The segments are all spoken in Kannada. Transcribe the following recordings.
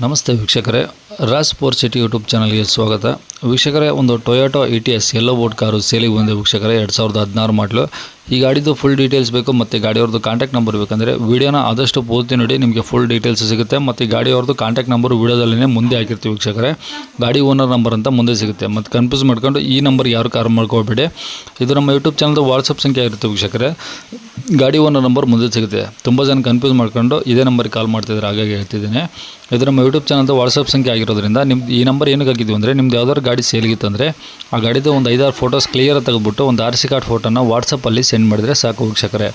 ನಮಸ್ತೆ ವೀಕ್ಷಕರೇ. ರಾಜ್ ಫೋರ್ ಸಿಟಿ ಯೂಟ್ಯೂಬ್ ಚಾನಲ್ಗೆ ಸ್ವಾಗತ. ವೀಕ್ಷಕರೇ, ಒಂದು Toyota Etios yellow board car ಸೇಲಿಗೆ ಬಂದಿದೆ ವೀಕ್ಷಕರೇ. ಎರಡು ಸಾವಿರದ ಹದಿನಾರು ಮಾಡಲು ಈ ಗಾಡಿದು ಫುಲ್ ಡೀಟೇಲ್ಸ್ ಬೇಕು ಮತ್ತು ಗಾಡಿಯವ್ರದ್ದು ಕಾಂಟ್ಯಾಕ್ಟ್ ನಂಬರ್ ಬೇಕಂದರೆ ವೀಡಿಯೋನ ಆದಷ್ಟು ಪೂರ್ತಿ ನೋಡಿ, ನಿಮಗೆ ಫುಲ್ ಡೀಟೇಲ್ಸ್ ಸಿಗುತ್ತೆ. ಮತ್ತು ಗಾಡಿಯವ್ರದ್ದು ಕಾಂಟ್ಯಾಕ್ಟ್ ನಂಬರ್ ವೀಡಿಯೋದಲ್ಲೇ ಮುಂದೆ ಹಾಕಿರ್ತೀವಿ ವೀಕ್ಷಕರೇ. ಗಾಡಿ ಓನರ್ ನಂಬರ್ ಅಂತ ಮುಂದೆ ಸಿಗುತ್ತೆ. ಮತ್ತು ಕನ್ಫ್ಯೂಸ್ ಮಾಡ್ಕೊಂಡು ಈ ನಂಬರ್ ಯಾರು ಕಾರ್ ಮಾಡ್ಕೋಬೇಡಿ ಇದು ನಮ್ಮ ಯೂಟ್ಯೂಬ್ ಚಾನಲ್ದು ವಾಟ್ಸಪ್ ಸಂಖ್ಯೆ ಆಗಿರುತ್ತೆ ವೀಕ್ಷಕರೇ. ಗಾಡಿ ಓನರ್ ನಂಬರ್ ಮುಂದೆ ಸಿಗುತ್ತೆ. ತುಂಬ ಜನ ಕನ್ಫ್ಯೂಸ್ ಮಾಡ್ಕೊಂಡು ಇದೇ ನಂಬರ್ಗೆ ಕಾಲ್ ಮಾಡ್ತಿದ್ದಾರೆ, ಹಾಗಾಗಿ ಹೇಳ್ತಿದ್ದೀನಿ. ಇದು ನಮ್ಮ ಯೂಟ್ಯೂಬ್ ಚಾನಲ್ದು ವಾಟ್ಸಪ್ ಸಂಖ್ಯೆ ಆಗಿರೋದ್ರಿಂದ ನಿಮ್ಮ ಈ ನಂಬರ್ ಏನಕ್ಕೆ ಹಾಕಿದ್ವಿ ಅಂದರೆ ನಿಮ್ದು ಯಾವ್ದಾದ್ರು ಗಾಡಿ ಸೇಲ್ಗಿತ್ತಂದರೆ ಆ ಗಾಡಿದು ಒಂದು ಐದಾರು ಫೋಟೋಸ್ ಕ್ಲಿಯರ್ ತೆಗೆದುಬಿಟ್ಟು ಒಂದು ಆರ್ ಸಿ ಕಾರ್ಡ್ ಫೋಟೋನ ವಾಟ್ಸಪ್ಪಲ್ಲಿ ಸೆಂಡ್ ಮಾಡಿದರೆ ಸಾಕು ವೀಕ್ಷಕರೇ.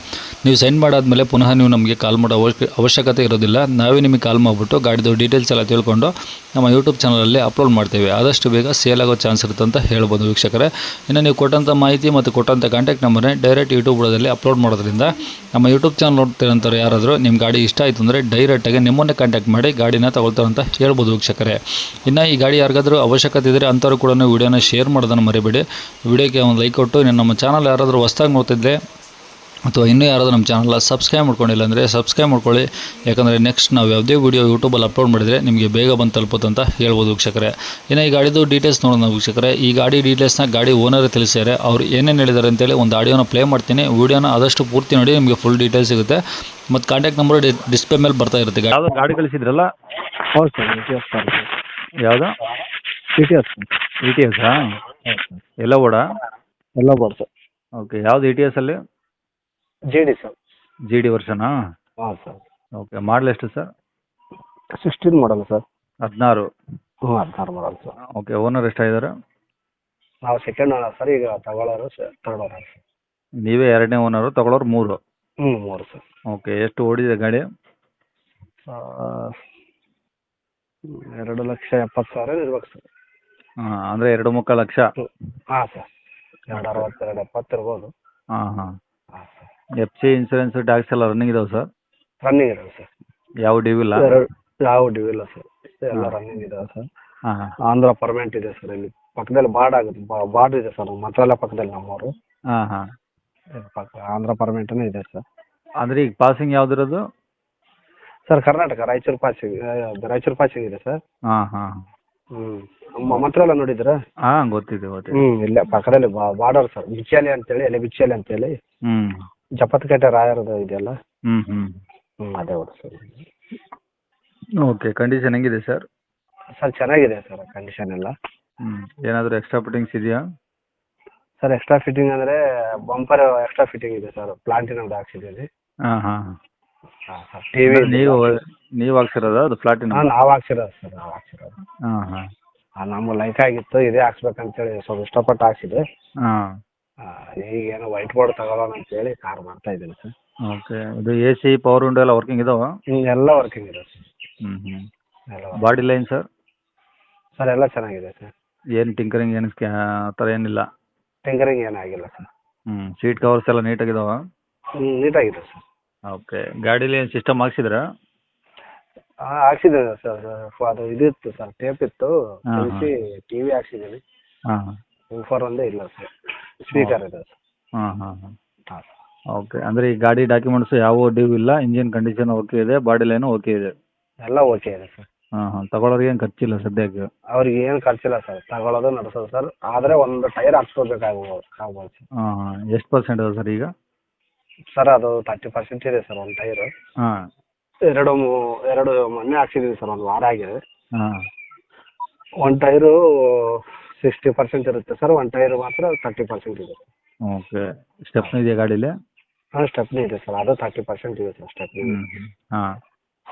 ನೀವು ಸೆಂಡ್ ಮಾಡಾದಮೇಲೆ ಪುನಃ ನೀವು ನಮಗೆ ಕಾಲ್ ಮಾಡೋ ಅವಶ್ಯ ಅವಶ್ಯಕತೆ ಇರೋದಿಲ್ಲ. ನಾವೇ ನಿಮಗೆ ಕಾಲ್ ಮಾಡಿಬಿಟ್ಟು ಗಾಡಿದು ಡೀಟೇಲ್ಸ್ ಎಲ್ಲ ತಿಳ್ಕೊಂಡು ನಮ್ಮ ಯೂಟ್ಯೂಬ್ ಚಾನಲಲ್ಲಿ ಅಪ್ಲೋಡ್ ಮಾಡ್ತೇವೆ. ಆದಷ್ಟು ಬೇಗ ಸೇಲ್ ಆಗೋ ಚಾನ್ಸ್ ಇರುತ್ತೆ ಅಂತ ಹೇಳ್ಬೋದು ವೀಕ್ಷಕರೇ. ಇನ್ನು ನೀವು ಕೊಟ್ಟಂಥ ಮಾಹಿತಿ ಮತ್ತು ಕೊಟ್ಟಂಥ ಕಾಂಟ್ಯಾಕ್ಟ್ ನಂಬರ್ನೇ ಡೈರೆಕ್ಟ್ ಯೂಟ್ಯೂಬ್ ಬುಡದಲ್ಲಿ ಅಪ್ಲೋಡ್ ಮಾಡೋದ್ರಿಂದ ನಮ್ಮ ಯೂಟ್ಯೂಬ್ ಚಾನಲ್ ನೋಡ್ತಿರೋಂಥವ್ರು ಯಾರಾದರೂ ನಿಮ್ಮ ಗಾಡಿ ಇಷ್ಟ ಆಯಿತು ಅಂದರೆ ಡೈರೆಕ್ಟಾಗಿ ನಿಮ್ಮನ್ನೇ ಕಾಂಟ್ಯಾಕ್ಟ್ ಮಾಡಿ ಗಾಡಿನ ತಗೊಳ್ತಾರೆ ಅಂತ ಹೇಳ್ಬೋದು ವೀಕ್ಷಕರೇ. ಇನ್ನು ಈ ಗಾಡಿ ಯಾರಿಗಾದರೂ ಅವಶ್ಯಕತೆ ಇದ್ದರೆ ಅಂಥವ್ರು ಕೂಡ ವಿಡಿಯೋನ ಶೇರ್ ಮಾಡೋದನ್ನು ಮರಿಬೇಡಿ. ವಿಡಿಯೋಕ್ಕೆ ಒಂದು ಲೈಕ್ ಕೊಟ್ಟು ನಮ್ಮ ಚಾನಲ್ ಯಾರಾದರೂ ಹೊಸ್ದಾಗಿ ನೋಡ್ತಿದ್ದೆ ಅಥವಾ ಇನ್ನೂ ಯಾರಾದರೂ ನಮ್ಮ ಚಾನಲ್ನ ಸಬ್ಸ್ಕ್ರೈಬ್ ಮಾಡ್ಕೊಂಡಿಲ್ಲ ಅಂದರೆ ಸಬ್ಸ್ಕ್ರೈಬ್ ಮಾಡ್ಕೊಳ್ಳಿ. ಯಾಕಂದರೆ ನೆಕ್ಸ್ಟ್ ನಾವು ಯಾವುದೇ ವೀಡಿಯೋ ಯೂಟ್ಯೂಬಲ್ಲಿ ಅಪ್ಲೋಡ್ ಮಾಡಿದರೆ ನಿಮಗೆ ಬೇಗ ಬಂದು ತಲುಪುತ್ತೆ ಅಂತ ಹೇಳ್ಬೋದು ವೀಕ್ಷಕರೆ. ಇನ್ನು ಈ ಗಾಡಿದು ಡೀಟೇಲ್ಸ್ ನೋಡೋಣ ವೀಕ್ಷಕರೆ. ಈ ಗಾಡಿ ಡೀಟೇಲ್ಸ್ನ ಗಾಡಿ ಓನರ್ ತಿಳಿಸಿದ್ದಾರೆ ಅವ್ರು ಏನೇನು ಹೇಳಿದ್ದಾರೆ ಅಂತೇಳಿ ಒಂದು ಆಡಿಯೋನ ಪ್ಲೇ ಮಾಡ್ತೀನಿ. ವೀಡಿಯೋನ ಆದಷ್ಟು ಪೂರ್ತಿ ನೋಡಿ ನಿಮಗೆ ಫುಲ್ ಡೀಟೇಲ್ಸ್ ಸಿಗುತ್ತೆ. ಮತ್ತು ಕಾಂಟ್ಯಾಕ್ಟ್ ನಂಬರ್ ಡಿಸ್ಪ್ಲೇ ಮೇಲೆ ಬರ್ತಾ ಇರುತ್ತೆ ಗಾಡಿ ಕಳಿಸಿದ್ರಲ್ಲ? ಹೌದು sir E T S sir ಯಾವುದು? E T S E T ಎಸ್ಸಾ ಎಲ್ಲ ಓಡ? ಎಲ್ಲ ಬೋರ್ಡ್ ಸರ್ ಓಕೆ ಯಾವ್ದು ಇ ಟಿ ಎಸ್ ಅಲ್ಲಿ? G D sir G D ವರ್ಷನಾ? ಹಾಂ ಸರ್ ಓಕೆ ಮಾಡಲ್ ಎಷ್ಟು ಸರ್ ಸಿಕ್ಸ್ಟೀನ್ ಮಾಡಲ್ ಸರ್ ಹದಿನಾರು. ಹ್ಞೂ ಹದಿನಾರು ಮಾಡಲ್ ಸರ್ ಓಕೆ ಓನರ್ ಎಷ್ಟಾಗಿದ್ದಾರೆ? ನಾವು ಸೆಕೆಂಡ್ ಓನರ್ ಸರ್ ಈಗ ತಗೊಳ್ಳೋರು ಸರ್ ತರ್ಡ್ ಓನರ್ ಸರ್ ನೀವೇ ಎರಡನೇ ಓನರು ತಗೊಳ್ಳೋರು ಮೂರು. ಹ್ಞೂ ಮೂರು ಸರ್ ಓಕೆ ಎಷ್ಟು ಓಡಿದೆ ಗಾಡಿ? ಎರಡು ಲಕ್ಷ ಎಪ್ಪತ್ತು ಸಾವಿರ ಇರ್ಬೇಕು ಸರ್ ಹಾಂ ಅಂದರೆ ಎರಡು ಮುಕ್ಕಾಲು ಲಕ್ಷ? ಹಾಂ ಸರ್. ಎರಡು ಅರವತ್ತು ಎರಡು ಎಪ್ಪತ್ತು ಇರ್ಬೋದು. ಹಾಂ ಹಾಂ. ಹಾಂ sir. F C insurance tax ಎಲ್ಲ ರನ್ನಿಂಗ್ ಇದಾವೆ ಸರ್ ರನ್ನಿಂಗ್ ಇದಾವೆ ಸರ್ ಯಾವ ಡ್ಯೂ ಇಲ್ಲ? ಎರಡು ಯಾವ ಡ್ಯೂ ಇಲ್ಲ ಸರ್ ಎಲ್ಲ ರನ್ನಿಂಗ್ ಇದಾವೆ ಸರ್ ಹಾಂ ಆಂಧ್ರ ಪರ್ಮನೆಂಟ್ ಇದೆ ಸರ್ ಇಲ್ಲಿ. ಪಕ್ಕದಲ್ಲಿ ಬಾರ್ಡ್ ಆಗುತ್ತೆ. ಬಾರ್ಡ್ ಇದೆ ಸರ್ ಮಂತ್ರಾಲಯ ಪಕ್ಕದಲ್ಲಿ ನಮ್ಮವರು. ಹಾಂ ಹಾಂ. ಪಕ್ಕ ಆಂಧ್ರ ಪರ್ಮನೆಂಟನೇ ಇದೆ ಸರ್ ಅಂದ್ರೆ ಈಗ passing ಯಾವ್ದಿರೋದು? Sir Karnataka Raichur passing Raichur passing ಇದೆ ಸರ್. ಹಾ ಹಾ. ನಮ್ಮ ಮಂತ್ರಾಲಯ ನೋಡಿದ್ರಾ ಹಾಂ ಗೊತ್ತಿದೆ ಗೊತ್ತಿದೆ. ಹ್ಞೂ ಇಲ್ಲೇ ಪಕ್ಕದಲ್ಲಿ ಬಾರ್ಡರ್ ಸರ್ ಬಿಚ್ಚಾಲಿ ಅಂತೇಳಿ ಎಲೆ ಬಿಚ್ಚಾಲಿ ಅಂತೇಳಿ. ಹ್ಮ್. ಜಪತ್ಕೇಟೆ ರಾಯರದ ಇದೆಯಲ್ಲ? ಹ್ಮ್ ಹ್ಞೂ ಅದೇ ಊರು ಸರ್. ಓಕೆ ಕಂಡೀಷನ್ ಹೆಂಗಿದೆ ಸರ್? ಸರ್ ಚೆನ್ನಾಗಿದೆ ಸರ್ ಕಂಡೀಷನ್ ಎಲ್ಲ. ಏನಾದ್ರೂ ಏನಾದರೂ ಎಕ್ಸ್ಟ್ರಾ ಫಿಟ್ಟಿಂಗ್ಸ್ ಇದೆಯಾ? ಸರ್ ಎಕ್ಸ್ಟ್ರಾ ಫಿಟ್ಟಿಂಗ್ ಅಂದ್ರೆ ಬಂಪರ್ ಎಕ್ಸ್ಟ್ರಾ ಫಿಟ್ಟಿಂಗ್ ಇದೆ ಸರ್ ಪ್ಲಾಂಟಿನ ಹಾಕ್ಸಿದ್ದೀವಿ ಹಾ ಹಾಂ. ಹಾಂ ಸರ್ ಟಿ ವಿ ನೀವು ನೀವು ಹಾಕ್ಸಿರೋದು ಅದು ಫ್ಲಾಟಿನ ಹಾಂ ನಾವು ಹಾಕ್ಸಿರೋದು ಸರ್ ನಾವು ಹಾಕ್ಸಿರೋದು ಹಾಂ ಹಾಂ. ಹಾಂ ನಮ್ಗೆ ಲೈಕ್ ಆಗಿತ್ತು ಇದೇ ಹಾಕ್ಸ್ಬೇಕಂತೇಳಿ ಸ್ವಲ್ಪ ಇಷ್ಟಪಟ್ಟು ಹಾಕ್ಸಿದೆ ಹಾಂ. ಈಗ ಏನೋ ವೈಟ್ ಬೋರ್ಡ್ ತಗೊಳ್ಳೋಣ ಅಂತೇಳಿ ಕಾರ್ ಮಾಡ್ತಾ ಇದ್ದೀನಿ ಸರ್. ಓಕೆ ಇದು ಎ ಸಿ ಪವರ್ ವಿಂಡೋ ಎಲ್ಲ ವರ್ಕಿಂಗ್ ಇದಾವ? ಎಲ್ಲ ವರ್ಕಿಂಗ್ ಇದೆ ಸರ್. ಹ್ಞೂ ಹ್ಞೂ ಎಲ್ಲ ಬಾಡಿ ಲೈನ್ ಸರ್ ಸರ್ ಎಲ್ಲ ಚೆನ್ನಾಗಿದೆ ಸರ್. ಏನು ಟಿಂಕರಿಂಗ್ ಏನು ಸ್ಕ್ಯಾ ಆ ಥರ ಏನಿಲ್ಲ? ಟಿಂಕರಿಂಗ್ ಏನಾಗಿಲ್ಲ ಸರ್. ಹ್ಞೂ ಸೀಟ್ ಕವರ್ಸ್ ಎಲ್ಲ ನೀಟಾಗಿದಾವ ಹ್ಞೂ ನೀಟಾಗಿದೆ ಸರ್. ಓಕೆ ಗಾಡೀಲಿ ಏನು ಸಿಸ್ಟಮ್ ಹಾಕ್ಸಿದ್ರಾ? ಹಾಂ ಸರ್ ಅದು ಇದಿತ್ತು ಸರ್ ಟೇಪ್ ಇತ್ತು. ಹಾಂ, ಕಳಿಸಿ ಟಿ ವಿ ಹಾಂ. ಒಂದೇ ಇಲ್ಲ ಸರ್ ಸ್ಪೀಕರ್ ಇದೆ ಸರ್ ಹಾಂ ಹಾಂ ಹಾಂ. ಹಾಂ. ಸರ್ ಓಕೆ ಅಂದರೆ ಈ ಗಾಡಿ ಡಾಕ್ಯುಮೆಂಟ್ಸ್ ಯಾವ ಡ್ಯೂ ಇಲ್ಲ ಇಂಜಿನ್ ಕಂಡೀಷನ್ ಓಕೆ ಇದೆ ಬಾಡಿ ಲೈನ್ ಓಕೆ ಇದೆ. ಎಲ್ಲ ಓಕೆ ಇದೆ ಸರ್ ಹಾಂ ಹಾಂ. ತಗೊಳ್ಳೋರಿಗೆ ಏನು ಖರ್ಚಿಲ್ಲ ಸದ್ಯಕ್ಕೆ? ಅವ್ರಿಗೆ ಏನು ಖರ್ಚಿಲ್ಲ ಸರ್ ತಗೊಳ್ಳೋದು ನಡೆಸೋದು ಸರ್ ಆದರೆ ಒಂದು ಟೈರ್ ಹಾಕ್ಸ್ಕೋಬೇಕಾಗ್ಬೋದು ಆಗ್ಬೋದು ಸರ್ ಹಾಂ ಹಾಂ. ಎಷ್ಟು ಪರ್ಸೆಂಟ್ ಇದೆ ಸರ್ ಈಗ? ಸರ್ ಅದು ತರ್ಟಿ ಪರ್ಸೆಂಟ್ ಇದೆ ಸರ್ ಒಂದು ಟೈರ್ ಹಾ. ಎರಡು ಮೂ- ಎರಡು ಮೊನ್ನೆ ಹಾಕ್ಸಿದ್ದೀವಿ ಸರ್ ಒಂದು ವಾರ ಆಗಿದೆ. ಹಾ. ಒಂದು ಟೈರು ಸಿಕ್ಸ್ಟಿ ಪರ್ಸೆಂಟ್ ಇರುತ್ತೆ ಸರ್ ಒಂದು ಟೈರ್ ಮಾತ್ರ ತರ್ಟಿ ಪರ್ಸೆಂಟ್ ಇದೆ. ಓಕೆ. ಸ್ಟೆಪ್ನ ಇದೆಯಾ ಗಾಡೀಲಿ? ಹಾಂ ಸ್ಟೆಪ್ನಿ ಇದೆ ಸರ್ ಅದು ತರ್ಟಿ ಪರ್ಸೆಂಟ್ ಇದೆ ಸರ್ ಸ್ಟೆಪ್ನಿ ಹಾಂ.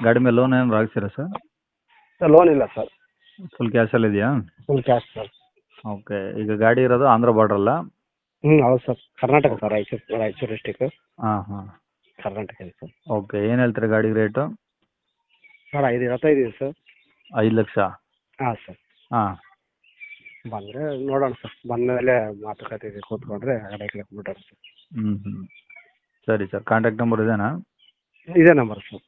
ಗಾಡಿ ಮೇಲೆ ಲೋನ್ ಏನಾದ್ರು ಹಾಕ್ಸಿರಾ ಸರ್? ಲೋನ್ ಇಲ್ಲ ಸರ್. ಫುಲ್ ಕ್ಯಾಶಲ್ಲಿ ಇದೆಯಾ? Full cash sir. ಓಕೆ. ಈಗ ಗಾಡಿ ಇರೋದು ಆಂಧ್ರ ಬಾರ್ಡ್ರಲ್ಲ ಅಲ್ಲ. ಹ್ಞೂ ಹೌದು sir. Karnataka sir Raichur Raichur district ಹಾಂ ಹಾಂ. ಕರ್ನಾಟಕ ಇದೆ ಸರ್. ಓಕೆ ಏನು ಹೇಳ್ತೀರಾ ಗಾಡಿ ರೇಟು ಸರ್ ಐದು ಇಪ್ಪತ್ತೈದು ಇದೆ ಸರ್. ಐದು ಲಕ್ಷ? ಹಾಂ ಸರ್. ಹಾಂ. ಬಂದರೆ ನೋಡೋಣ ಸರ್. ಬಂದ ಮೇಲೆ ಮಾತುಕತೆ ಇದೆ ಕೂತ್ಕೊಂಡ್ರೆ ಗಾಡಿ ಕಡೆ ಈ ಬಿಡೋಣ ಸರ್. ಹ್ಞೂ ಹ್ಞೂ ಸರಿ ಸರ್ ಕಾಂಟ್ಯಾಕ್ಟ್ ನಂಬರ್ ಇದೇನಾ? ಇದೇ ನಂಬರ್ ಸರ್.